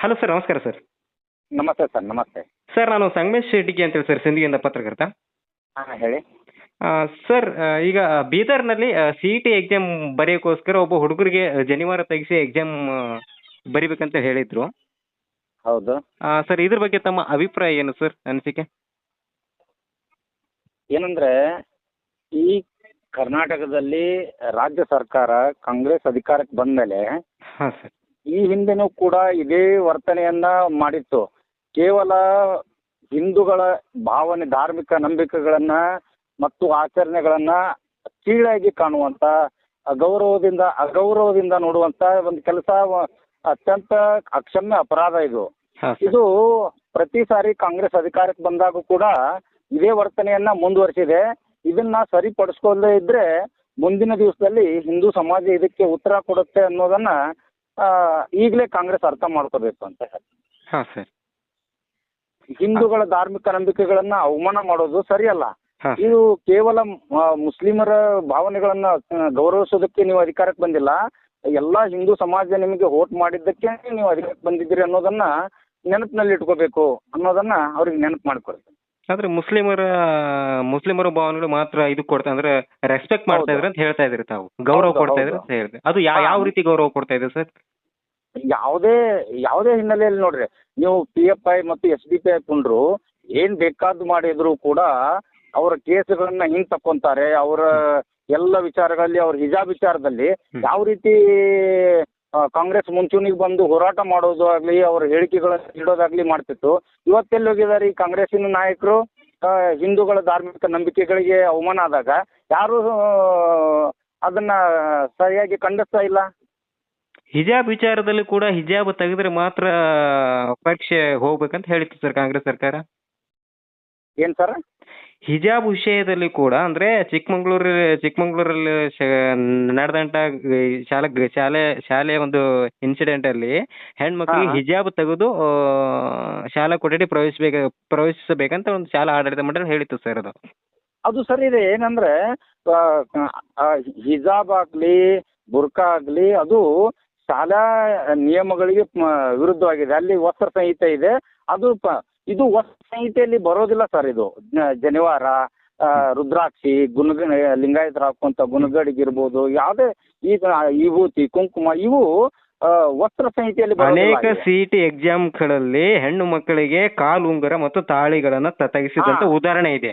Hello sir ನಮಸ್ಕಾರ sir ನಮಸ್ತೆ sir ನಮಸ್ತೆ. ಸರ್ ನಾನು ಸಂಗಮೇಶ್ ಶೆಟ್ಟಿಗೆ ಅಂತೇಳಿ ಸರ್ ಸಿಂಧಿಯಿಂದ ಪತ್ರಕರ್ತ. ಹಾಂ ಹೇಳಿ. ಆ, ಸರ್ ಆ, ಈಗ ಬೀದರ್ನಲ್ಲಿ ಸಿ ಇ ಟಿ ಎಕ್ಸಾಮ್ ಬರೆಯೋಕ್ಕೋಸ್ಕರ ಒಬ್ಬ ಹುಡುಗರಿಗೆ ಜನಿವಾರ ತೆಗೆಸಿ ಎಕ್ಸಾಮ್ ಬರಿಬೇಕಂತ ಹೇಳಿದ್ರು. ಹೌದು. ಆ, ಸರ್ ಇದ್ರ ಬಗ್ಗೆ ತಮ್ಮ ಅಭಿಪ್ರಾಯ ಏನು ಸರ್ ಅನಿಸಿಕೆ? ಏನಂದ್ರೆ ಈ ಕರ್ನಾಟಕದಲ್ಲಿ ರಾಜ್ಯ ಸರ್ಕಾರ ಕಾಂಗ್ರೆಸ್ ಅಧಿಕಾರಕ್ಕೆ ಬಂದಮೇಲೆ ಹಾಂ ಸರ್ ಈ ಹಿಂದೆನೂ ಕೂಡ ಇದೇ ವರ್ತನೆಯನ್ನ ಮಾಡಿತ್ತು. ಕೇವಲ ಹಿಂದೂಗಳ ಭಾವನೆ ಧಾರ್ಮಿಕ ನಂಬಿಕೆಗಳನ್ನ ಮತ್ತು ಆಚರಣೆಗಳನ್ನ ಕೀಳಾಗಿ ಕಾಣುವಂತ ಅಗೌರವದಿಂದ ಅಗೌರವದಿಂದ ನೋಡುವಂತ ಒಂದು ಕೆಲಸ ಅತ್ಯಂತ ಅಕ್ಷಮ್ಯ ಅಪರಾಧ ಇದು. ಇದು ಪ್ರತಿ ಸಾರಿ ಕಾಂಗ್ರೆಸ್ ಅಧಿಕಾರಕ್ಕೆ ಬಂದಾಗ ಕೂಡ ಇದೇ ವರ್ತನೆಯನ್ನ ಮುಂದುವರಿಸಿದೆ. ಇದನ್ನ ಸರಿಪಡಿಸ್ಕೊಳ್ಳದೆ ಇದ್ರೆ ಮುಂದಿನ ದಿವಸದಲ್ಲಿ ಹಿಂದೂ ಸಮಾಜ ಇದಕ್ಕೆ ಉತ್ತರ ಕೊಡುತ್ತೆ ಅನ್ನೋದನ್ನ ಈಗಲೇ ಕಾಂಗ್ರೆಸ್ ಅರ್ಥ ಮಾಡ್ಕೋಬೇಕು ಅಂತ ಹೇಳಿ. ಹಾಂ ಸರ್. ಹಿಂದೂಗಳ ಧಾರ್ಮಿಕ ನಂಬಿಕೆಗಳನ್ನ ಅವಮಾನ ಮಾಡೋದು ಸರಿಯಲ್ಲ. ಇದು ಕೇವಲ ಮುಸ್ಲಿಮರ ಭಾವನೆಗಳನ್ನ ಗೌರವಿಸೋದಕ್ಕೆ ನೀವು ಅಧಿಕಾರಕ್ಕೆ ಬಂದಿಲ್ಲ. ಎಲ್ಲಾ ಹಿಂದೂ ಸಮಾಜ ನಿಮಗೆ ವೋಟ್ ಮಾಡಿದ್ದಕ್ಕೆ ನೀವು ಅಧಿಕಾರಕ್ಕೆ ಬಂದಿದ್ದೀರಿ ಅನ್ನೋದನ್ನ ನೆನಪಿನಲ್ಲಿ ಇಟ್ಕೋಬೇಕು ಅನ್ನೋದನ್ನ ಅವ್ರಿಗೆ ನೆನಪು ಮಾಡ್ಕೊಳ್ತೀನಿ ಆದ್ರೆ ಮುಸ್ಲಿಮರ ಮುಸ್ಲಿಮರ ಭಾವನೆಗಳು ಮಾತ್ರ ಇದು ಕೊಡ್ತಾ ಅಂದ್ರೆ ರೆಸ್ಪೆಕ್ಟ್ ಮಾಡ್ತಾ ಇದ್ರೆ ಅಂತ ಹೇಳ್ತಾ ಇದ್ರಿ ತಾವು. ಗೌರವ ಕೊಡ್ತಾ ಇದ್ರೆ. ಅಂತ ಹೇಳಿದ್ರೆ ಅದು ಯಾವ ರೀತಿ ಗೌರವ ಕೊಡ್ತಾ ಇದೆ ಸರ್? ಯಾವುದೇ ಯಾವುದೇ ಹಿನ್ನೆಲೆಯಲ್ಲಿ ನೋಡ್ರಿ ನೀವು ಪಿ ಎಫ್ ಐ ಮತ್ತು ಎಸ್ ಡಿ ಪಿ ಐ ಕುಂಡ್ರು ಏನ್ ಬೇಕಾದ್ ಮಾಡಿದ್ರು ಕೂಡ ಅವರ ಕೇಸುಗಳನ್ನ ಹಿಂಗ್ ತಕ್ಕೊಂತಾರೆ ಅವರ ಎಲ್ಲ ವಿಚಾರಗಳಲ್ಲಿ ಅವ್ರ ಹಿಜಾಬ್ ವಿಚಾರದಲ್ಲಿ ಯಾವ ರೀತಿ ಕಾಂಗ್ರೆಸ್ ಮುಂಚೂಣಿಗೆ ಬಂದು ಹೋರಾಟ ಮಾಡೋದು ಆಗಲಿ ಅವ್ರ ಹೇಳಿಕೆಗಳನ್ನ ನೀಡೋದಾಗ್ಲಿ ಮಾಡ್ತಿತ್ತು. ಇವತ್ತೆಲ್ಲಿ ಹೋಗಿದ್ದಾರೆ ಈ ಕಾಂಗ್ರೆಸ್ಸಿನ ನಾಯಕರು? ಹಿಂದೂಗಳ ಧಾರ್ಮಿಕ ನಂಬಿಕೆಗಳಿಗೆ ಅವಮಾನ ಆದಾಗ ಯಾರು ಅದನ್ನ ಸರಿಯಾಗಿ ಖಂಡಿಸ್ತಾ ಇಲ್ಲ? ಹಿಜಾಬ್ ವಿಚಾರದಲ್ಲಿ ಕೂಡ ಹಿಜಾಬ್ ತೆಗೆದ್ರೆ ಮಾತ್ರ ಪರೀಕ್ಷೆ ಹೋಗ್ಬೇಕಂತ ಹೇಳಿತ್ತು ಸರ್ ಕಾಂಗ್ರೆಸ್ ಸರ್ಕಾರ. ಏನ್ ಸರ್? ಹಿಜಾಬ್ ವಿಷಯದಲ್ಲಿ ಕೂಡ ಅಂದ್ರೆ ಚಿಕ್ಕಮಂಗ್ಳೂರು ಚಿಕ್ಕಮಂಗ್ಳೂರಲ್ಲಿ ನಡೆದಂತ ಶಾಲೆ ಶಾಲೆ ಶಾಲೆಯ ಒಂದು ಇನ್ಸಿಡೆಂಟ್ ಅಲ್ಲಿ ಹೆಣ್ಮಕ್ಳಿಗೆ. ಹಿಜಾಬ್ ತೆಗೆದು ಶಾಲಾ ಕೊಠಡಿ ಪ್ರವೇಶಿಸಬೇಕ ಪ್ರವೇಶಿಸಬೇಕಂತ ಒಂದು ಶಾಲಾ ಆಡಳಿತ ಮಂಡಳಿ ಹೇಳಿತ್ತು ಸರ್ ಅದು. ಅದು ಸರಿ ಇದೆ ಏನಂದ್ರೆ ಹಿಜಾಬ್ ಆಗ್ಲಿ ಬುರ್ಕಾ ಆಗ್ಲಿ ಅದು ಶಾಲಾ ನಿಯಮಗಳಿಗೆ ವಿರುದ್ಧವಾಗಿದೆ. ಅಲ್ಲಿ ವಸ್ತ್ರ ಸಂಹಿತೆ ಇದೆ. ಅದು ಪ- ಇದು ವಸ್ತ್ರ ಸಂಹಿತೆಯಲ್ಲಿ ಬರೋದಿಲ್ಲ ಸರ್ ಇದು. ಜನಿವಾರ ರುದ್ರಾಕ್ಷಿ ಗುಣಗ ಲಿಂಗಾಯತರ ಹಾಕುವಂತ ಗುಣಗಡಿಗಿರ್ಬೋದು ಯಾವುದೇ ಈ ವಿಭೂತಿ ಕುಂಕುಮ ಇವು ವಸ್ತ್ರ ಸಂಹಿತೆಯಲ್ಲಿ ಅನೇಕ ಸಿಇಟಿ ಎಕ್ಸಾಮ್ಗಳಲ್ಲಿ ಹೆಣ್ಣು ಮಕ್ಕಳಿಗೆ ಕಾಲು ಉಂಗುರ ಮತ್ತು ತಾಳಿಗಳನ್ನ ತೆಗೆಸಿದಂತ ಉದಾಹರಣೆ ಇದೆ.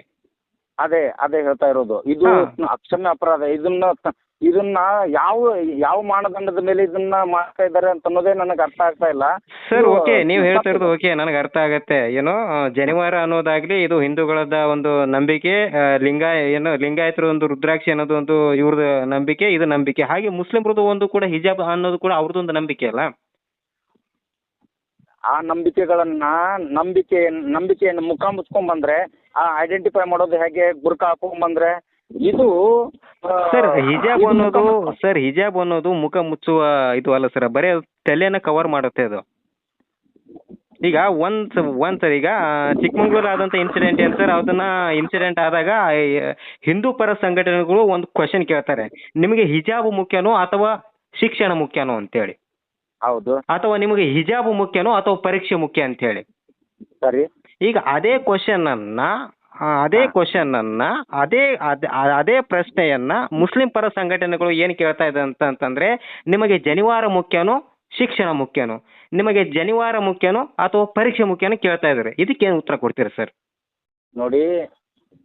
ಅದೇ ಅದೇ ಹೇಳ್ತಾ ಇರೋದು. ಇದು. ಅಕ್ಷಮ್ಯ ಅಪರಾಧ. ಇದನ್ನ ಇದನ್ನ ಯಾವ ಯಾವ ಮಾನದಂಡದ ಮೇಲೆ ಇದನ್ನ ಮಾಡ್ತಾ ಇದ್ದಾರೆ ಅಂತ ಅನ್ನೋದೇ ನನಗೆ ಅರ್ಥ ಆಗ್ತಾ ಇಲ್ಲ. ಸರ್ ಓಕೆ ನೀವು ಹೇಳ್ತಾ ಇರೋದು ಓಕೆ ನನಗೆ ಅರ್ಥ ಆಗತ್ತೆ. ಏನು ಜನಿವಾರ ಅನ್ನೋದಾಗ್ಲಿ ಇದು ಹಿಂದೂಗಳದ ಒಂದು ನಂಬಿಕೆ ಲಿಂಗ ಲಿಂಗಾಯ ಏನು ಲಿಂಗಾಯತರ ಒಂದು ರುದ್ರಾಕ್ಷಿ ಅನ್ನೋದು ಒಂದು ಇವ್ರದ್ದು ನಂಬಿಕೆ ಇದು ನಂಬಿಕೆ. ಹಾಗೆ ಮುಸ್ಲಿಮ್ರದ್ದು ಒಂದು ಕೂಡ ಹಿಜಾಬ್ ಅನ್ನೋದು ಕೂಡ ಅವ್ರದ್ದು ಒಂದು ನಂಬಿಕೆ ಅಲ್ಲ? ಆ ನಂಬಿಕೆಗಳನ್ನ ನಂಬಿಕೆ ನಂಬಿಕೆಯನ್ನು ಮುಖ ಮುಚ್ಕೊಂಡ್ ಬಂದ್ರೆ ಆ ಐಡೆಂಟಿಫೈ ಮಾಡೋದು ಹೇಗೆ ಗುರ್ಕ ಹಾಕೊಂಡ್ ಬಂದ್ರೆ ಇದು ಸರ್ ಹಿಜಾಬ್ ಅನ್ನೋದು ಸರ್ ಹಿಜಾಬ್ ಅನ್ನೋದು ಮುಖ ಮುಚ್ಚುವ ಇದು ಅಲ್ಲ ಸರ್ ಬರೇ ತಲೆನ ಕವರ್ ಮಾಡುತ್ತೆ ಅದು. ಈಗ ಒಂದ್ ಒಂದ್ ಸರ್ ಈಗ ಚಿಕ್ಕಮಂಗ್ಳೂರ್ ಆದಂತ ಇನ್ಸಿಡೆಂಟ್ ಏನ್ ಸರ್ ಅದನ್ನ ಇನ್ಸಿಡೆಂಟ್ ಆದಾಗ ಹಿಂದೂ ಪರ ಸಂಘಟನೆಗಳು ಒಂದು ಕ್ವಶನ್ ಕೇಳ್ತಾರೆ. ನಿಮಗೆ ಹಿಜಾಬ್ ಮುಖ್ಯನೋ ಅಥವಾ ಶಿಕ್ಷಣ ಮುಖ್ಯನೋ ಅಂತೇಳಿ. ಹೌದು. ಅಥವಾ ನಿಮಗೆ ಹಿಜಾಬ್ ಮುಖ್ಯನೋ ಅಥವಾ ಪರೀಕ್ಷೆ ಮುಖ್ಯ ಅಂತ ಹೇಳಿ ಸರಿ. ಈಗ ಅದೇ ಕ್ವಶನ್ ಅನ್ನ ಆ, ಅದೇ. ಕ್ವಶನ್ ಅನ್ನ ಅದೇ ಅದ್- ಆ- ಅದೇ ಪ್ರಶ್ನೆಯನ್ನ ಮುಸ್ಲಿಂ ಪರ ಸಂಘಟನೆಗಳು ಏನ್ ಕೇಳ್ತಾ ಇದೆ ಅಂತ ಅಂತಂದ್ರೆ ನಿಮಗೆ ಜನಿವಾರ ಮುಖ್ಯನೋ ಶಿಕ್ಷಣ ಮುಖ್ಯನೋ ನಿಮಗೆ ಜನಿವಾರ ಮುಖ್ಯನೋ ಅಥವಾ ಪರೀಕ್ಷೆ ಮುಖ್ಯನೋ ಕೇಳ್ತಾ ಇದಾರೆ ಇದಕ್ಕೇನು ಉತ್ತರ ಕೊಡ್ತೀರಾ ಸರ್? ನೋಡಿ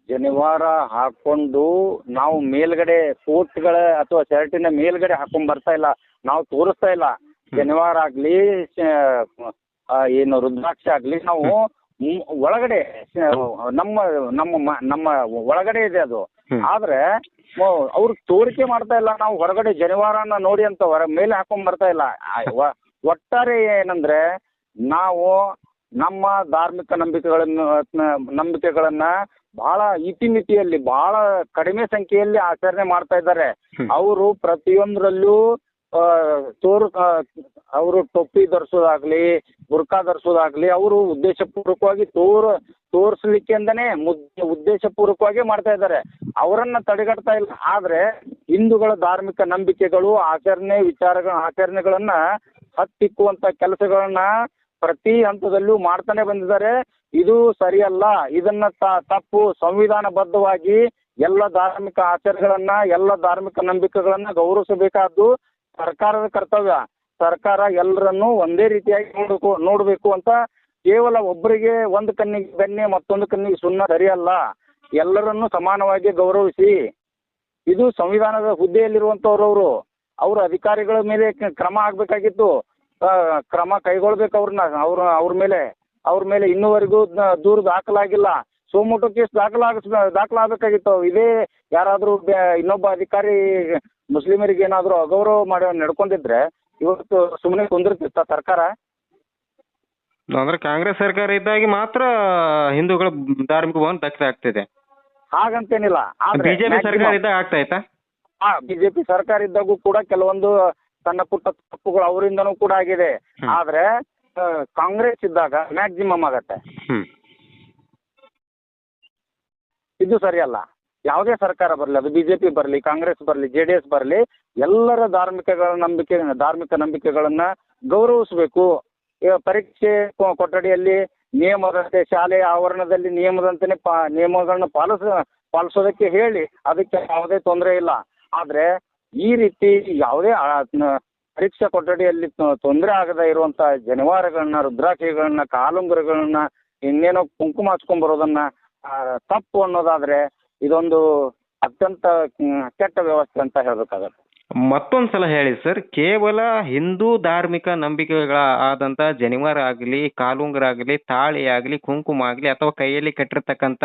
ಜನಿವಾರ ಹಾಕೊಂಡು ನಾವು ಮೇಲ್ಗಡೆ ಕೋಟ್ಗಳ ಅಥವಾ ಶರ್ಟಿನ ಮೇಲ್ಗಡೆ ಹಾಕೊಂಡ್ ಬರ್ತಾ ಇಲ್ಲ ನಾವು ತೋರಿಸ್ತಾ ಇಲ್ಲ. ಜನಿವಾರ ಆಗ್ಲಿ ಶ- ಆ, ಏನು ರುದ್ರಾಕ್ಷ ಆಗ್ಲಿ ನಾವು ಒಳಗಡೆ ನಮ್ಮ ನಮ್ಮ ಮ- ನಮ್ಮ ಒಳಗಡೆ ಇದೆ ಅದು. ಆದ್ರೆ ಅವ್ರು ತೋರಿಕೆ ಮಾಡ್ತಾ ಇಲ್ಲ ನಾವು ಹೊರಗಡೆ ಜನಿವಾರನ ನೋಡಿ ಅಂತ ಹೊರ ಮೇಲೆ ಹಾಕೊಂಡ್ ಬರ್ತಾ ಇಲ್ಲ ಒಟ್ಟಾರೆ ಏನಂದ್ರೆ ನಾವು ನಮ್ಮ ಧಾರ್ಮಿಕ ನಂಬಿಕೆಗಳನ್ನು ನಂಬಿಕೆಗಳನ್ನ ಬಹಳ ಇತಿಮಿತಿಯಲ್ಲಿ ಬಹಳ ಕಡಿಮೆ ಸಂಖ್ಯೆಯಲ್ಲಿ ಆಚರಣೆ ಮಾಡ್ತಾ ಇದ್ದಾರೆ. ಅವರು ಪ್ರತಿಯೊಂದರಲ್ಲೂ ತೋರು ಅವರು ಟೊಪ್ಪಿ ಧರಿಸೋದಾಗ್ಲಿ, ಬುರ್ಕಾ ಧರಿಸೋದಾಗ್ಲಿ, ಅವರು ಉದ್ದೇಶಪೂರ್ವಕವಾಗಿ ತೋರು ತೋರಿಸ್ಲಿಕ್ಕೆ ಅಂದನೆ ಮುದ್- ಉದ್ದೇಶಪೂರ್ವಕವಾಗಿ ಮಾಡ್ತಾ ಇದ್ದಾರೆ. ಅವರನ್ನ ತಡೆಗಟ್ತಾ ಇಲ್ಲ. ಆದ್ರೆ ಹಿಂದೂಗಳ ಧಾರ್ಮಿಕ ನಂಬಿಕೆಗಳು, ಆಚರಣೆ, ವಿಚಾರಗಳ, ಆಚರಣೆಗಳನ್ನ ಹತ್ತಿಕ್ಕುವಂತ ಕೆಲಸಗಳನ್ನ ಪ್ರತಿ ಹಂತದಲ್ಲೂ ಮಾಡ್ತಾನೆ ಬಂದಿದ್ದಾರೆ. ಇದು ಸರಿಯಲ್ಲ. ಇದನ್ನ ತಪ್ಪು, ಸಂವಿಧಾನಬದ್ಧವಾಗಿ ಎಲ್ಲ ಧಾರ್ಮಿಕ ಆಚರಣೆಗಳನ್ನ, ಎಲ್ಲ ಧಾರ್ಮಿಕ ನಂಬಿಕೆಗಳನ್ನ ಗೌರವಿಸಬೇಕಾದ್ದು ಸರ್ಕಾರದ ಕರ್ತವ್ಯ. ಸರ್ಕಾರ ಎಲ್ಲರನ್ನೂ ಒಂದೇ ರೀತಿಯಾಗಿ ನೋಡಬೇಕು ನೋಡಬೇಕು ಅಂತ ಕೇವಲ ಒಬ್ಬರಿಗೆ ಒಂದು ಕಣ್ಣಿಗೆ ಬೆನ್ನೆ ಮತ್ತೊಂದು ಕಣ್ಣಿಗೆ ಸುಣ್ಣ ಸರಿಯಲ್ಲ. ಎಲ್ಲರನ್ನೂ ಸಮಾನವಾಗಿ ಗೌರವಿಸಿ. ಇದು ಸಂವಿಧಾನದ ಹುದ್ದೆಯಲ್ಲಿರುವಂಥವ್ರು ಅವರು. ಅವ್ರ ಅಧಿಕಾರಿಗಳ ಮೇಲೆ ಕ್ರಮ ಆಗ್ಬೇಕಾಗಿತ್ತು. ಕ್ರಮ ಕೈಗೊಳ್ಬೇಕು ಅವ್ರನ್ನ, ಅವ್ರ ಅವ್ರ ಮೇಲೆ. ಅವ್ರ ಮೇಲೆ ಇನ್ನೂವರೆಗೂ ದೂರು ದಾಖಲಾಗಿಲ್ಲ ಸೋಮೋಟೋ ಕೇಸ್ ದಾಖಲಾಗಿಸ್ ದಾಖಲಾಗಬೇಕಾಗಿತ್ತು. ಇದೇ ಯಾರಾದರೂ ಇನ್ನೊಬ್ಬ ಅಧಿಕಾರಿ ಮುಸ್ಲಿಮರಿಗೆ ಏನಾದರೂ ಅಗೌರವ ಮಾಡಿ ನಡ್ಕೊಂಡಿದ್ರೆ ಇವತ್ತು ಸುಮ್ಮನೆ ಕುಂದಿರ್ತಿತ್ತ ಸರ್ಕಾರ. ಅಂದ್ರೆ ಕಾಂಗ್ರೆಸ್ ಸರ್ಕಾರ ಇದ್ದಾಗಿ ಮಾತ್ರ ಹಿಂದೂಗಳ ಧಾರ್ಮಿಕ ಭವನ ಆಗ್ತಿದೆ ಆಗ್ತಿದೆ. ಹಾಗಂತೇನಿಲ್ಲ. ಆದ್ರೆ ಬಿಜೆಪಿ ಸರ್ಕಾರ ಇದ್ದಾಗ ಆಗ್ತಾಯ್ತಾ ಹಾ ಬಿಜೆಪಿ ಸರ್ಕಾರ ಇದ್ದಾಗೂ ಕೂಡ ಕೆಲವೊಂದು ಸಣ್ಣ ಪುಟ್ಟ ತಪ್ಪುಗಳು ಅವರಿಂದನೂ ಕೂಡ ಆಗಿದೆ. ಆದ್ರೆ ಕಾಂಗ್ರೆಸ್ ಇದ್ದಾಗ ಮ್ಯಾಕ್ಸಿಮಮ್ ಆಗತ್ತೆ. ಇದು ಸರಿಯಲ್ಲ. ಯಾವುದೇ ಸರ್ಕಾರ ಬರಲಿ ಅದು ಬಿಜೆಪಿ ಬರಲಿ ಕಾಂಗ್ರೆಸ್ ಬರಲಿ ಜೆ ಡಿ ಎಸ್ ಬರಲಿ ಎಲ್ಲರ ಧಾರ್ಮಿಕಗಳ ನಂಬಿಕೆ ಧಾರ್ಮಿಕ ನಂಬಿಕೆಗಳನ್ನ ಗೌರವಿಸಬೇಕು. ಈಗ ಪರೀಕ್ಷೆ ಕೊಠಡಿಯಲ್ಲಿ ನಿಯಮದಂತೆ ಶಾಲೆಯ ಆವರಣದಲ್ಲಿ ನಿಯಮದಂತೆಯೇ ಪಾ ನಿಯಮಗಳನ್ನ ಪಾಲಿಸ ಪಾಲಿಸೋದಕ್ಕೆ ಹೇಳಿ ಅದಕ್ಕೆ ಯಾವುದೇ ತೊಂದರೆ ಇಲ್ಲ. ಆದರೆ ಈ ರೀತಿ ಯಾವುದೇ ಪರೀಕ್ಷಾ ಕೊಠಡಿಯಲ್ಲಿ ತೊಂದರೆ ಆಗದ ಇರುವಂಥ ಜನಿವಾರಗಳನ್ನ ರುದ್ರಾಕ್ಷಿಗಳನ್ನ ಕಾಲುಂಗುರಗಳನ್ನ ಇನ್ನೇನೋ ಕುಂಕುಮ ಹಚ್ಕೊಂಡ್ಬರೋದನ್ನ ಆ, ತಪ್ಪು ಅನ್ನೋದಾದ್ರೆ ಇದೊಂದು ಅತ್ಯಂತ ಕೆಟ್ಟ ವ್ಯವಸ್ಥೆ ಅಂತ ಹೇಳ್ಬೇಕಾಗತ್ತೆ. ಮತ್ತೊಂದು ಸಲ ಹೇಳಿ ಸರ್ ಕೇವಲ ಹಿಂದೂ ಧಾರ್ಮಿಕ ನಂಬಿಕೆಗಳ ಆದಂತ ಜನಿವಾರ ಆಗಲಿ ಕಾಲುಂಗರ ಆಗಲಿ ತಾಳಿ ಆಗಲಿ ಕುಂಕುಮ ಆಗಲಿ ಅಥವಾ ಕೈಯಲ್ಲಿ ಕಟ್ಟಿರ್ತಕ್ಕಂಥ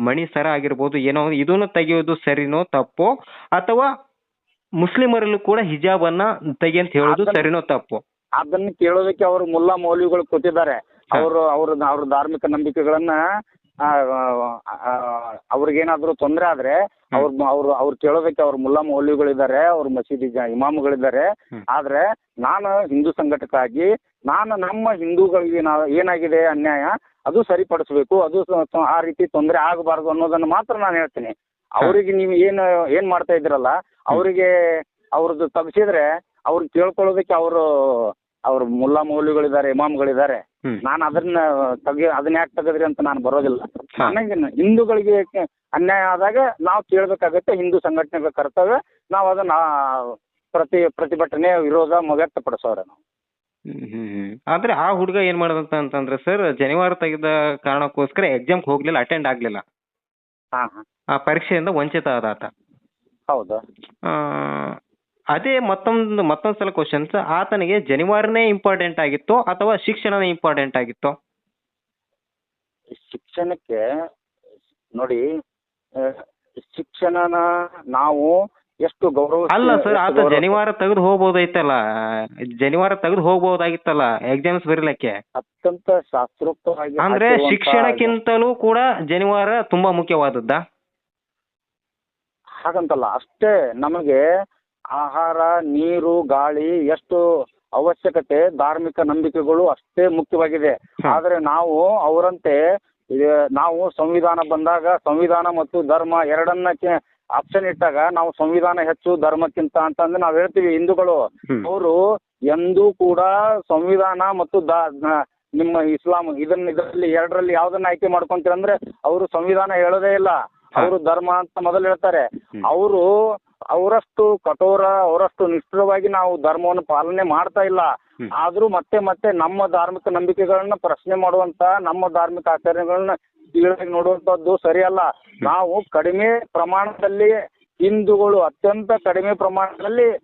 ಮಣಿ ಸರ ಆಗಿರ್ಬೋದು ಏನೋ ಇದನ್ನು ತೆಗೆಯೋದು ಸರಿನೋ ತಪ್ಪೋ ಅಥವಾ ಮುಸ್ಲಿಮರಲ್ಲೂ ಕೂಡ ಹಿಜಾಬನ್ನ ತೆಗಿ ಅಂತ ಹೇಳೋದು ಸರಿನೋ ತಪ್ಪು? ಅದನ್ನ ಕೇಳೋದಕ್ಕೆ ಅವರು ಮುಲ್ಲಾ ಮೌಲ್ಯಗಳು ಕೊಟ್ಟಿದ್ದಾರೆ. ಅವರು ಅವ್ರ ಅವ್ರ ಧಾರ್ಮಿಕ ನಂಬಿಕೆಗಳನ್ನ ಅವ್ರಿಗೇನಾದ್ರೂ ತೊಂದರೆ ಆದ್ರೆ ಅವ್ರ ಅವ್ರು ಅವ್ರು ಕೇಳೋದಕ್ಕೆ ಅವ್ರ ಮುಲ್ಲಾ ಮೌಲ್ವಿಗಳಿದ್ದಾರೆ ಅವ್ರ ಮಸೀದಿ ಜ ಇಮಾಮುಗಳಿದ್ದಾರೆ. ಆದರೆ ನಾನು ಹಿಂದೂ ಸಂಘಟಕಾಗಿ ನಾನು ನಮ್ಮ ಹಿಂದೂಗಳಿಗೆ ಏನಾಗಿದೆ ಅನ್ಯಾಯ ಅದು ಸರಿಪಡಿಸ್ಬೇಕು ಅದು ಆ ರೀತಿ ತೊಂದರೆ ಆಗಬಾರ್ದು ಅನ್ನೋದನ್ನ ಮಾತ್ರ ನಾನು ಹೇಳ್ತೀನಿ. ಅವರಿಗೆ ನೀವು ಏನು ಏನ್ ಮಾಡ್ತಾ ಇದ್ದೀರಲ್ಲ ಅವರಿಗೆ ಅವ್ರದ್ದು ತಗ್ಸಿದ್ರೆ ಅವ್ರು ಕೇಳ್ಕೊಳ್ಳೋದಕ್ಕೆ ಅವರು ಅವ್ರ ಮುಲ್ಲಾ ಮೌಲ್ವಿಗಳಿದ್ದಾರೆ ಇಮಾಮ್ಗಳಿದ್ದಾರೆ. ನಾನು ಅದನ್ನ ತೆಗಿ ಅದನ್ನ ಯಾಕೆ ತೆಗೆದ್ರಿ ಅಂತ ನಾನು ಬರೋದಿಲ್ಲ. ನನಗೆ ಹಿಂದೂಗಳಿಗೆ ಅನ್ಯಾಯ ಆದಾಗ ನಾವು ಕೇಳಬೇಕಾಗತ್ತೆ ಹಿಂದೂ ಸಂಘಟನೆಗಳ ಕರ್ತವ್ಯ ನಾವು ಅದನ್ನ ಪ್ರತಿ ಪ್ರತಿಭಟನೆ ವಿರೋಧ ವ್ಯಕ್ತಪಡಿಸೋರೆ ನಾವು. ಹ್ಮ್ ಹ್ಮ್ ಹ್ಮ್. ಆದ್ರೆ ಆ ಹುಡುಗ ಏನ್ ಮಾಡದಂತ ಅಂತಂದ್ರೆ ಸರ್ ಜನಿವಾರ ತೆಗೆದ ಕಾರಣಕ್ಕೋಸ್ಕರ ಎಕ್ಸಾಮ್ ಹೋಗ್ಲಿಲ್ಲ ಅಟೆಂಡ್ ಆಗ್ಲಿಲ್ಲ. ಆ ಪರೀಕ್ಷೆಯಿಂದ ವಂಚಿತ ಆದಾತ ಹೌದು. ಆ, ಅದೇ ಮತ್ತೊಂದು ಮತ್ತೊಂದು ಸಲ ಕ್ವಶನ್ಸ್ ಆತನಿಗೆ ಜನಿವಾರನೇ ಇಂಪಾರ್ಟೆಂಟ್ ಆಗಿತ್ತೋ ಅಥವಾ ಶಿಕ್ಷಣನೇ ಇಂಪಾರ್ಟೆಂಟ್ ಆಗಿತ್ತೋ? ಶಿಕ್ಷಣಕ್ಕೆ ನೋಡಿ ಶಿಕ್ಷಣನ ನಾವು ಎಷ್ಟು ಗೌರವ ಅಲ್ಲ ಸರ್ ಆತ ಜನಿವಾರ ತೆಗೆದು ಹೋಗ್ಬೋದೈತಲ್ಲ ಜನಿವಾರ ತೆಗೆದು ಹೋಗ್ಬೋದಾಗಿತ್ತಲ್ಲ ಎಕ್ಸಾಮ್ಸ್ ಬರೀಲಿಕ್ಕೆ? ಅತ್ಯಂತ ಶಾಸ್ತ್ರೋಕ್ತವಾಗಿ ಅಂದ್ರೆ ಶಿಕ್ಷಣಕ್ಕಿಂತಲೂ ಕೂಡ ಜನಿವಾರ ತುಂಬಾ ಮುಖ್ಯವಾದದ್ದ? ಹಾಗಂತಲ್ಲ ಅಷ್ಟೇ ನಮಗೆ ಆಹಾರ ನೀರು ಗಾಳಿ ಎಷ್ಟು ಅವಶ್ಯಕತೆ ಧಾರ್ಮಿಕ ನಂಬಿಕೆಗಳು ಅಷ್ಟೇ ಮುಖ್ಯವಾಗಿದೆ. ಆದರೆ ನಾವು ಅವರಂತೆ ಇದು ನಾವು ಸಂವಿಧಾನ ಬಂದಾಗ ಸಂವಿಧಾನ ಮತ್ತು ಧರ್ಮ ಎರಡನ್ನ ಆಪ್ಷನ್ ಇಟ್ಟಾಗ ನಾವು ಸಂವಿಧಾನ ಹೆಚ್ಚು ಧರ್ಮಕ್ಕಿಂತ ಅಂತಂದ್ರೆ ನಾವು ಹೇಳ್ತೀವಿ ಹಿಂದೂಗಳು. ಅವರು ಎಂದೂ ಕೂಡ ಸಂವಿಧಾನ ಮತ್ತು ದ- ನಿಮ್ಮ ಇಸ್ಲಾಂ ಇದನ್ನ ಇದರಲ್ಲಿ ಎರಡರಲ್ಲಿ ಯಾವ್ದನ್ನ ಆಯ್ಕೆ ಮಾಡ್ಕೊಂತೀರ ಅಂದ್ರೆ ಅವರು ಸಂವಿಧಾನ ಹೇಳೋದೇ ಇಲ್ಲ. ಅವರು ಧರ್ಮ ಅಂತ ಮೊದಲು ಹೇಳ್ತಾರೆ. ಅವರು ಅವರಷ್ಟು ಕಠೋರ ಅವರಷ್ಟು ನಿಷ್ಠುರವಾಗಿ ನಾವು ಧರ್ಮವನ್ನು ಪಾಲನೆ ಮಾಡ್ತಾ ಇಲ್ಲ. ಆದ್ರೂ ಮತ್ತೆ ಮತ್ತೆ ನಮ್ಮ ಧಾರ್ಮಿಕ ನಂಬಿಕೆಗಳನ್ನ ಪ್ರಶ್ನೆ ಮಾಡುವಂತ ನಮ್ಮ ಧಾರ್ಮಿಕ ಆಚರಣೆಗಳನ್ನ ಕೀಳಾಗಿ ನೋಡುವಂತದ್ದು ಸರಿಯಲ್ಲ. ನಾವು ಕಡಿಮೆ ಪ್ರಮಾಣದಲ್ಲಿ ಹಿಂದೂಗಳು ಅತ್ಯಂತ ಕಡಿಮೆ ಪ್ರಮಾಣದಲ್ಲಿ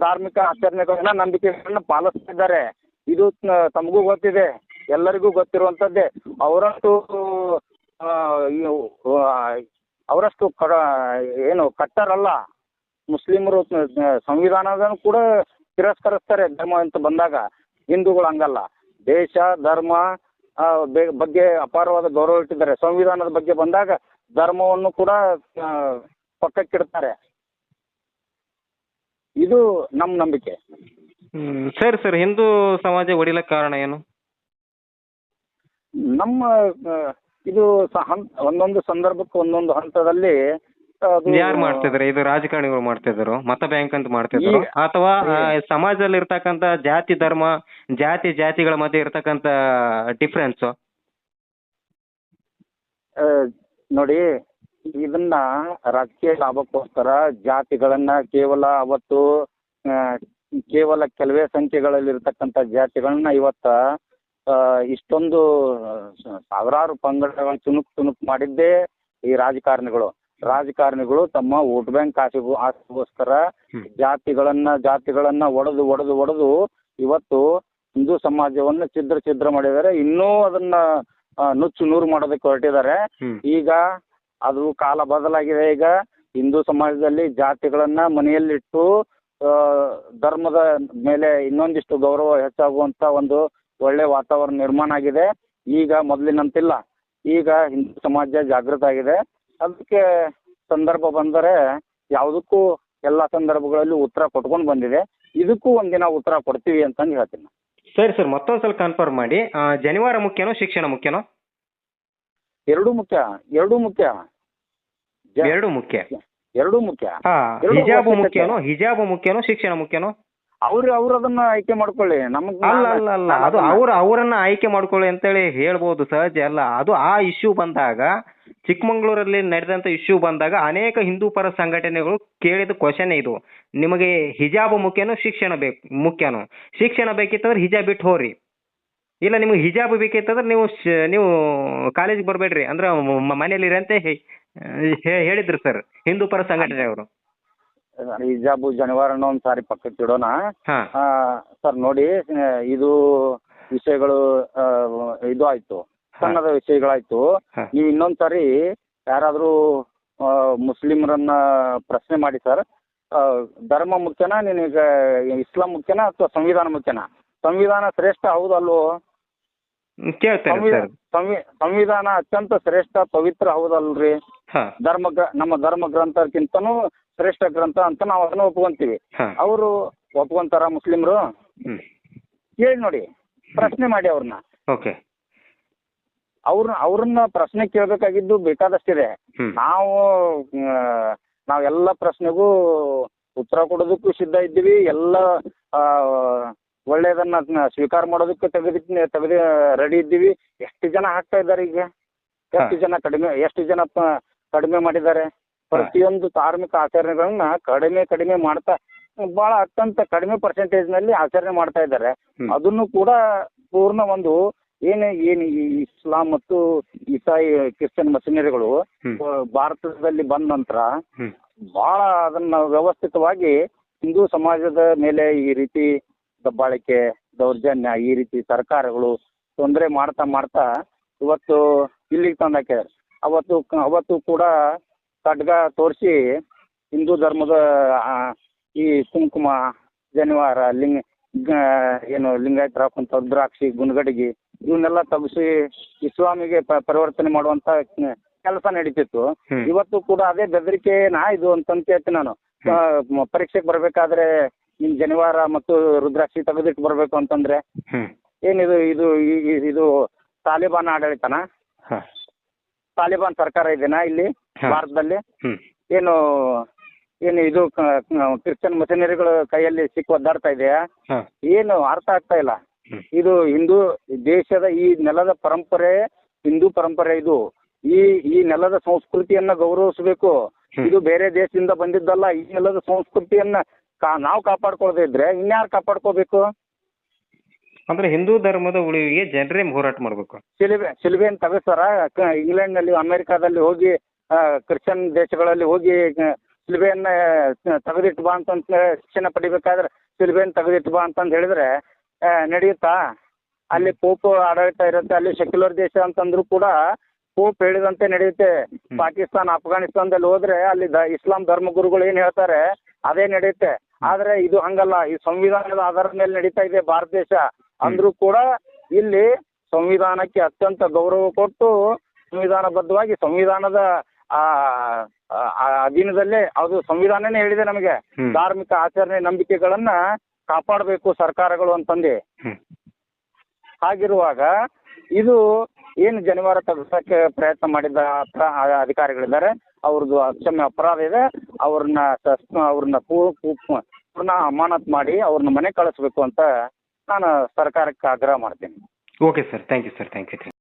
ಧಾರ್ಮಿಕ ಆಚರಣೆಗಳನ್ನ ನಂಬಿಕೆಗಳನ್ನ ಪಾಲಿಸ್ತಾ ಇದ್ದಾರೆ. ಇದು ತಮಗೂ ಗೊತ್ತಿದೆ. ಎಲ್ಲರಿಗೂ ಗೊತ್ತಿರುವಂತದ್ದೇ. ಅವರಷ್ಟು ಅವರಷ್ಟು ಕಡ ಏನು ಕಟ್ಟರಲ್ಲ. ಮುಸ್ಲಿಮರು ಸಂವಿಧಾನದನ್ನು ಕೂಡ ತಿರಸ್ಕರಿಸ್ತಾರೆ ಧರ್ಮ ಅಂತ ಬಂದಾಗ. ಹಿಂದೂಗಳು ಹಂಗಲ್ಲ. ದೇಶ ಧರ್ಮ ಬಗ್ಗೆ ಅಪಾರವಾದ ಗೌರವ ಇಟ್ಟಿದ್ದಾರೆ. ಸಂವಿಧಾನದ ಬಗ್ಗೆ ಬಂದಾಗ ಧರ್ಮವನ್ನು ಕೂಡ ಪಕ್ಕಕ್ಕಿಡ್ತಾರೆ. ಇದು ನಮ್ಮ ನಂಬಿಕೆ. ಸರಿ ಸರ್. ಹಿಂದೂ ಸಮಾಜ ಒಡಿಲಕ್ಕೆ ಕಾರಣ ಏನು? ನಮ್ಮ ಇದು ಒಂದೊಂದು ಸಂದರ್ಭಕ್ಕೆ ಒಂದೊಂದು ಹಂತದಲ್ಲಿ ಯಾರು ಮಾಡ್ತಿದ್ರು? ಇದು ರಾಜಕಾರಣಿಗಳು ಮಾಡ್ತಿದ್ರು ಮತ ಬ್ಯಾಂಕ್ ಅಂತ ಮಾಡ್ತಿದ್ರು. ಅಥವಾ ಸಮಾಜದಲ್ಲಿ ಇರ್ತಕ್ಕಂತ ಜಾತಿ ಧರ್ಮ ಜಾತಿ ಜಾತಿಗಳ ಮಧ್ಯೆ ಇರ್ತಕ್ಕಂತ ಡಿಫ್ರೆನ್ಸ್ ನೋಡಿ ಇದನ್ನ ರಾಜಕೀಯ ಲಾಭಕ್ಕೋಸ್ಕರ ಜಾತಿಗಳನ್ನ ಕೇವಲ ಅವತ್ತು ಕೇವಲ ಕೆಲವೇ ಸಂಖ್ಯೆಗಳಲ್ಲಿ ಇರ್ತಕ್ಕಂತ ಜಾತಿಗಳನ್ನ ಇವತ್ತ ಇಷ್ಟೊಂದು ಸಾವಿರಾರು ಪಂಗಡಗಳು ತುಣುಕ್ ತುಣುಕ್ ಮಾಡಿದ್ದೇ ಈ ರಾಜಕಾರಣಿಗಳು. ರಾಜಕಾರಣಿಗಳು ತಮ್ಮ ವೋಟ್ ಬ್ಯಾಂಕ್ ಆಸೆಗೂ ಆಸೆಗೋಸ್ಕರ. ಜಾತಿಗಳನ್ನ ಜಾತಿಗಳನ್ನ ಒಡೆದು ಒಡೆದು ಒಡೆದು ಇವತ್ತು ಹಿಂದೂ ಸಮಾಜವನ್ನು ಛಿದ್ರ ಛಿದ್ರ ಮಾಡಿದ್ದಾರೆ. ಇನ್ನೂ ಅದನ್ನ ನುಚ್ಚು ನೂರು ಮಾಡೋದಕ್ಕೆ ಹೊರಟಿದ್ದಾರೆ. ಈಗ ಅದು ಕಾಲ ಬದಲಾಗಿದೆ. ಈಗ ಹಿಂದೂ ಸಮಾಜದಲ್ಲಿ ಜಾತಿಗಳನ್ನ ಮನೆಯಲ್ಲಿಟ್ಟು ಆ, ಧರ್ಮದ ಮೇಲೆ ಇನ್ನೊಂದಿಷ್ಟು ಗೌರವ ಹೆಚ್ಚಾಗುವಂತ ಒಂದು ಒಳ್ಳೆ ವಾತಾವರಣ ನಿರ್ಮಾಣ ಆಗಿದೆ. ಈಗ ಮೊದಲಿನಂತಿಲ್ಲ. ಈಗ ಹಿಂದೂ ಸಮಾಜ ಜಾಗೃತ ಆಗಿದೆ. ಅದಕ್ಕೆ ಸಂದರ್ಭ ಬಂದರೆ ಯಾವುದಕ್ಕೂ ಎಲ್ಲ ಸಂದರ್ಭಗಳಲ್ಲಿ ಉತ್ತರ ಕೊಟ್ಕೊಂಡು ಬಂದಿದೆ. ಇದಕ್ಕೂ ಒಂದಿನ ಉತ್ತರ ಕೊಡ್ತೀವಿ ಅಂತಂದು ಹೇಳ್ತೀನಿ. ಸರಿ ಸರ್ ಮತ್ತೊಂದ್ಸಲ ಕನ್ಫರ್ಮ್ ಮಾಡಿ. ಆ, ಜನಿವಾರ ಮುಖ್ಯನೋ ಶಿಕ್ಷಣ ಮುಖ್ಯನೋ? ಎರಡು ಮುಖ್ಯ ಎರಡು ಮುಖ್ಯ. ಜ- ಎರಡು ಮುಖ್ಯ. ಎರಡು ಮುಖ್ಯ. ಹಾ ಎರಡು ಹಿಜಾಬು ಅವಶ್ಯಕತೆ. ಮುಖ್ಯನೋ ಹಿಜಾಬು ಮುಖ್ಯನೋ ಶಿಕ್ಷಣ ಮುಖ್ಯನೋ? ಅವ್ರು ಅವ್ರು ಅದನ್ನ ಆಯ್ಕೆ ಮಾಡ್ಕೊಳ್ಳಿ. ನಮಗ್ ಅಲ್ಲ ಅಲ್ಲ ಅಲ್ಲ ಅದು ಅವ್ರ ಅವರನ್ನ ಆಯ್ಕೆ ಮಾಡ್ಕೊಳ್ಳಿ ಅಂತೇಳಿ ಹೇಳ್ಬೋದು ಸಹಜ ಅಲ್ಲ. ಅದು ಆ ಇಶ್ಯೂ ಬಂದಾಗ ಚಿಕ್ಕಮಂಗ್ಳೂರಲ್ಲಿ ನಡೆದಂತ ಇಶ್ಯೂ ಬಂದಾಗ ಅನೇಕ ಹಿಂದೂ ಪರ ಸಂಘಟನೆಗಳು ಕೇಳಿದ ಕ್ವಶನ್ ಇದು. ನಿಮಗೆ ಹಿಜಾಬ್ ಮುಖ್ಯನೋ ಶಿಕ್ಷಣ ಬೇಕು ಮುಖ್ಯನೋ? ಶಿಕ್ಷಣ ಬೇಕಿತ್ತಂದ್ರೆ ಹಿಜಾಬ್ ಬಿಟ್ಟು ಹೋರಿ ಇಲ್ಲ ನಿಮಗೆ ಹಿಜಾಬ್ ಬೇಕಿತ್ತಂದ್ರೆ ನೀವು ಶ- ನೀವು ಕಾಲೇಜಿಗೆ ಬರಬೇಡ್ರಿ. ಅಂದ್ರೆ ಮನೆಯಲ್ಲಿ ಮನೇಲಿರಿ ಅಂತ ಹೇಳಿದ್ರು ಸರ್ ಹಿಂದೂ ಪರ ಸಂಘಟನೆಯವರು. ಹಿಜಾಬು ಜನಿವಾರನ ಒಂದ್ ಸಾರಿ ಪಕ್ಕಕ್ಕೆ ಇಡೋಣ. ಆ, ಸರ್ ನೋಡಿ ಇದು ವಿಷಯಗಳು ಇದು ಆಯ್ತು. ಸಣ್ಣದ ವಿಷಯಗಳಾಯ್ತು. ನೀವು ಇನ್ನೊಂದ್ ಸಾರಿ ಯಾರಾದ್ರೂ ಮುಸ್ಲಿಮರನ್ನ ಪ್ರಶ್ನೆ ಮಾಡಿ ಸರ್ ಧರ್ಮ ಮುಖ್ಯನಾ ನಿನಗೆ ಇಸ್ಲಾಂ ಮುಖ್ಯನಾ ಅಥವಾ ಸಂವಿಧಾನ ಮುಖ್ಯನಾ? ಸಂವಿಧಾನ ಶ್ರೇಷ್ಠ ಹೌದಲ್ವೋ ಸಂವಿಧಾನ ಅತ್ಯಂತ ಶ್ರೇಷ್ಠ ಪವಿತ್ರ ಹೌದಲ್ರಿ? ಧರ್ಮ ನಮ್ಮ ಧರ್ಮ ಗ್ರಂಥಕ್ಕಿಂತನೂ ಶ್ರೇಷ್ಠ ಗ್ರಂಥ ಅಂತ ನಾವು ಅದನ್ನ ಒಪ್ಕೊಂತೀವಿ. ಅವರು ಒಪ್ಕೊಂತಾರ ಮುಸ್ಲಿಮ್ರು? ಕೇಳಿ ನೋಡಿ. ಪ್ರಶ್ನೆ ಮಾಡಿ ಅವ್ರನ್ನ. ಅವ್ರನ್ನ ಅವ್ರನ್ನ ಪ್ರಶ್ನೆ ಕೇಳಬೇಕಾಗಿದ್ದು ಬೇಕಾದಷ್ಟಿದೆ. ನಾವು ನಾವೆಲ್ಲ ಪ್ರಶ್ನೆಗೂ ಉತ್ತರ ಕೊಡೋದಕ್ಕೂ ಸಿದ್ಧ ಇದ್ದೀವಿ. ಎಲ್ಲ ಒಳ್ಳೆಯದನ್ನ ಸ್ವೀಕಾರ ಮಾಡೋದಕ್ಕೆ ತೆಗೆದು ತೆಗೆದು ರೆಡಿ ಇದ್ದೀವಿ. ಎಷ್ಟು ಜನ ಹಾಕ್ತಾ ಇದ್ದಾರೆ ಈಗ? ಎಷ್ಟು ಜನ ಕಡಿಮೆ ಎಷ್ಟು ಜನ ಕಡಿಮೆ ಮಾಡಿದ್ದಾರೆ? ಪ್ರತಿಯೊಂದು ಧಾರ್ಮಿಕ ಆಚರಣೆಗಳನ್ನ ಕಡಿಮೆ ಕಡಿಮೆ ಮಾಡ್ತಾ ಬಹಳ ಅತ್ಯಂತ ಕಡಿಮೆ ಪರ್ಸೆಂಟೇಜ್ನಲ್ಲಿ ಆಚರಣೆ ಮಾಡ್ತಾ ಇದ್ದಾರೆ. ಅದನ್ನು ಕೂಡ ಪೂರ್ಣ ಒಂದು ಏನು ಏನು ಈ ಇಸ್ಲಾಂ ಮತ್ತು ಇಸಾಯಿ ಕ್ರಿಶ್ಚಿಯನ್ ಮಷಿನರಿಗಳು. ಭಾರತದಲ್ಲಿ ಬಂದ ನಂತರ ಬಹಳ ಅದನ್ನ ವ್ಯವಸ್ಥಿತವಾಗಿ ಹಿಂದೂ ಸಮಾಜದ ಮೇಲೆ ಈ ರೀತಿ ದಬ್ಬಾಳಿಕೆ ದೌರ್ಜನ್ಯ ಈ ರೀತಿ ಸರ್ಕಾರಗಳು ತೊಂದರೆ ಮಾಡ್ತಾ ಮಾಡ್ತಾ ಇವತ್ತು ಇಲ್ಲಿಗೆ ತಂದಾಕಿದ್ದಾರೆ ಅವತ್ತು ಅವತ್ತು ಕೂಡ ಖಡ್ಗ ತೋರಿಸಿ ಹಿಂದೂ ಧರ್ಮದ ಈ ಕುಂಕುಮ ಜನಿವಾರ ಲಿಂಗ ಏನು ಲಿಂಗಾಯತರ ಹಾಕುವಂಥ ದ್ರಾಕ್ಷಿ ಗುಣಗಡಿಗೆ ಇವನ್ನೆಲ್ಲ ತೆಗೆಸಿ ಇಸ್ಲಾಮಿಗೆ ಪರಿವರ್ತನೆ ಮಾಡುವಂತ ಕೆಲಸ ನಡೀತಿತ್ತು. ಇವತ್ತು ಕೂಡ ಅದೇ ಬೆದರಿಕೆ ನಾ ಇದು ಅಂತಂತ ಹೇಳ್ತೀನಿ ನಾನು. ಪರೀಕ್ಷೆಗೆ ಬರ್ಬೇಕಾದ್ರೆ ನಿಮ್ ಜನಿವಾರ ಮತ್ತು ರುದ್ರಾಕ್ಷಿ ತೆಗೆದಿಟ್ಟು ಬರ್ಬೇಕು ಅಂತಂದ್ರೆ ಏನಿದು ಇದು ಇದು ತಾಲಿಬಾನ್ ಆಡಳಿತನ? ತಾಲಿಬಾನ್ ಸರ್ಕಾರ ಇದೆನಾ ಇಲ್ಲಿ ಭಾರತದಲ್ಲಿ? ಏನು ಏನು ಇದು ಕ್ರಿಶ್ಚಿಯನ್ ಮಿಷನರಿಗಳ ಕೈಯಲ್ಲಿ ಸಿಕ್ಕ ಒದ್ದಾಡ್ತಾ ಇದೆಯಾ? ಏನು ಅರ್ಥ ಆಗ್ತಾ ಇಲ್ಲ. ಇದು ಹಿಂದೂ ದೇಶದ ಈ ನೆಲದ ಪರಂಪರೆ ಹಿಂದೂ ಪರಂಪರೆ ಇದು. ಈ ಈ ನೆಲದ ಸಂಸ್ಕೃತಿಯನ್ನ ಗೌರವಿಸಬೇಕು. ಇದು ಬೇರೆ ದೇಶದಿಂದ ಬಂದಿದ್ದಲ್ಲ ಈ ನೆಲದ ಸಂಸ್ಕೃತಿಯನ್ನ ಕಾ ನಾವು ಕಾಪಾಡ್ಕೊಳ್ದೇ ಇದ್ರೆ ಇನ್ಯಾರು ಕಾಪಾಡ್ಕೋಬೇಕು? ಅಂದ್ರೆ ಹಿಂದೂ ಧರ್ಮದ ಉಳಿವಿಗೆ ಜನರೇ ಹೋರಾಟ ಮಾಡ್ಬೇಕು. ಸಿಲಿಬೆ ಸಿಲುಬೆಯನ್ನು ತೆಗೆಸ್ತಾರ ಕ- ಇಂಗ್ಲೆಂಡ್ನಲ್ಲಿ ಅಮೆರಿಕಾದಲ್ಲಿ ಹೋಗಿ ಕ್ರಿಶ್ಚಿಯನ್ ದೇಶಗಳಲ್ಲಿ ಹೋಗಿ ಸಿಲಿಬೆಯನ್ನ ತೆಗೆದಿಟ್ಟು ಬಾ ಅಂತ ಶಿಕ್ಷಣ ಪಡಿಬೇಕಾದ್ರೆ ಸಿಲುಬೆಯನ್ನು ತೆಗೆದಿಟ್ಟು ಬಾ ಅಂತಂದು ಹೇಳಿದ್ರೆ ನಡೆಯುತ್ತಾ? ಅಲ್ಲಿ ಪೋಪ್ ಆಡಳಿತ ಇರುತ್ತೆ ಅಲ್ಲಿ ಸೆಕ್ಯುಲರ್ ದೇಶ ಅಂತಂದ್ರು ಕೂಡ ಪೋಪ್ ಹೇಳಿದಂತೆ ನಡೆಯುತ್ತೆ. ಪಾಕಿಸ್ತಾನ ಅಫ್ಘಾನಿಸ್ತಾನದಲ್ಲಿ ಹೋದ್ರೆ ಅಲ್ಲಿ ಇಸ್ಲಾಂ ಧರ್ಮಗುರುಗಳು ಏನ್ ಹೇಳ್ತಾರೆ ಅದೇ ನಡೆಯುತ್ತೆ. ಆದ್ರೆ ಇದು ಹಂಗಲ್ಲ ಈ ಸಂವಿಧಾನದ ಆಧಾರದ ಮೇಲೆ ನಡೀತಾ ಇದೆ ಭಾರತ ದೇಶ. ಅಂದ್ರೂ ಕೂಡ ಇಲ್ಲಿ ಸಂವಿಧಾನಕ್ಕೆ ಅತ್ಯಂತ ಗೌರವ ಕೊಟ್ಟು ಸಂವಿಧಾನಬದ್ಧವಾಗಿ ಸಂವಿಧಾನದ ಆ ಅಧೀನದಲ್ಲೇ ಅದು ಸಂವಿಧಾನನೇ ಹೇಳಿದೆ ನಮಗೆ. ಧಾರ್ಮಿಕ ಆಚರಣೆ ನಂಬಿಕೆಗಳನ್ನ ಕಾಪಾಡಬೇಕು ಸರ್ಕಾರಗಳು ಅಂತಂದು. ಹಾಗಿರುವಾಗ ಇದು ಏನು ಜನಿವಾರ ತಗ್ಸಕ್ಕೆ ಪ್ರಯತ್ನ ಮಾಡಿದ ಅಧಿಕಾರಿಗಳಿದ್ದಾರೆ. ಅವ್ರದ್ದು ಅಕ್ಷಮ್ಯ ಅಪರಾಧ ಇದೆ. ಅವ್ರನ್ನ ಅವ್ರನ್ನ ಪೂರ್ಣ ಅಮಾನತ್ ಮಾಡಿ ಅವ್ರನ್ನ ಮನೆ ಕಳಿಸ್ಬೇಕು ಅಂತ ನಾನು ಸರ್ಕಾರಕ್ಕೆ ಆಗ್ರಹ ಮಾಡ್ತೀನಿ. Okay sir thank you sir thank you